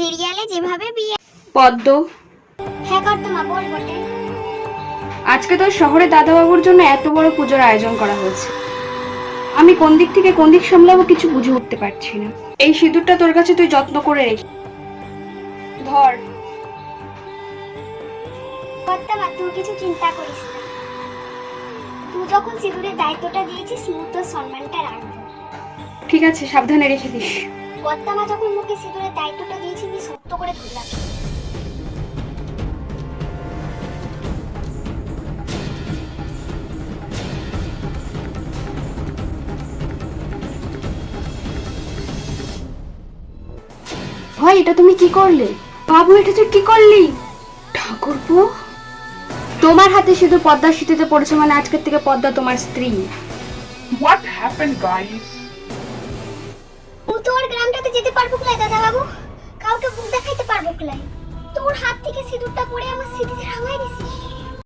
সিরিয়ালে যেভাবে বিয়ে পদ্ম। হ্যাঁ কর্তমা বল আজকে তোর শহরে দাদাবাবুর জন্য এত বড় পুজোর আয়োজন করা হয়েছে। আমি কোন দিক থেকে কোন দিক সামলাবো কিছু বুঝে উঠতে পারছি না। এই সিঁদুরটা তোর কাছে তুই যত্ন করে রেখে ধর। কর্তমা তুই কিছু চিন্তা করিস না। তুই যখন সিঁদুরের দায়িত্বটা দিয়েছিস তোর সম্মানটা রাখব। ঠিক আছে সাবধানে রেখে দিস। কর্তামা যখন মুখে সিঁদুরের দায়িত্বটা দিয়েছি আমি সত্য করে ধরে রাখি ভাই এটা তুমি কি করলে? বাবু এটা তুই কি করলি? ঠাকুরপো? তোমার হাতে শুধু পদ্মার স্মৃতিতে পড়েছে মানে আজকের থেকে পদ্মা তোমার স্ত্রী। What happened, guys? যেতে পারব কিলাই দাদা বাবু কাউকে মুখ দেখাইতে পারব কিলাই তোর হাত থেকে সিঁদুরটা পরে আমার স্মৃতিতে রাঙাই দিছিস।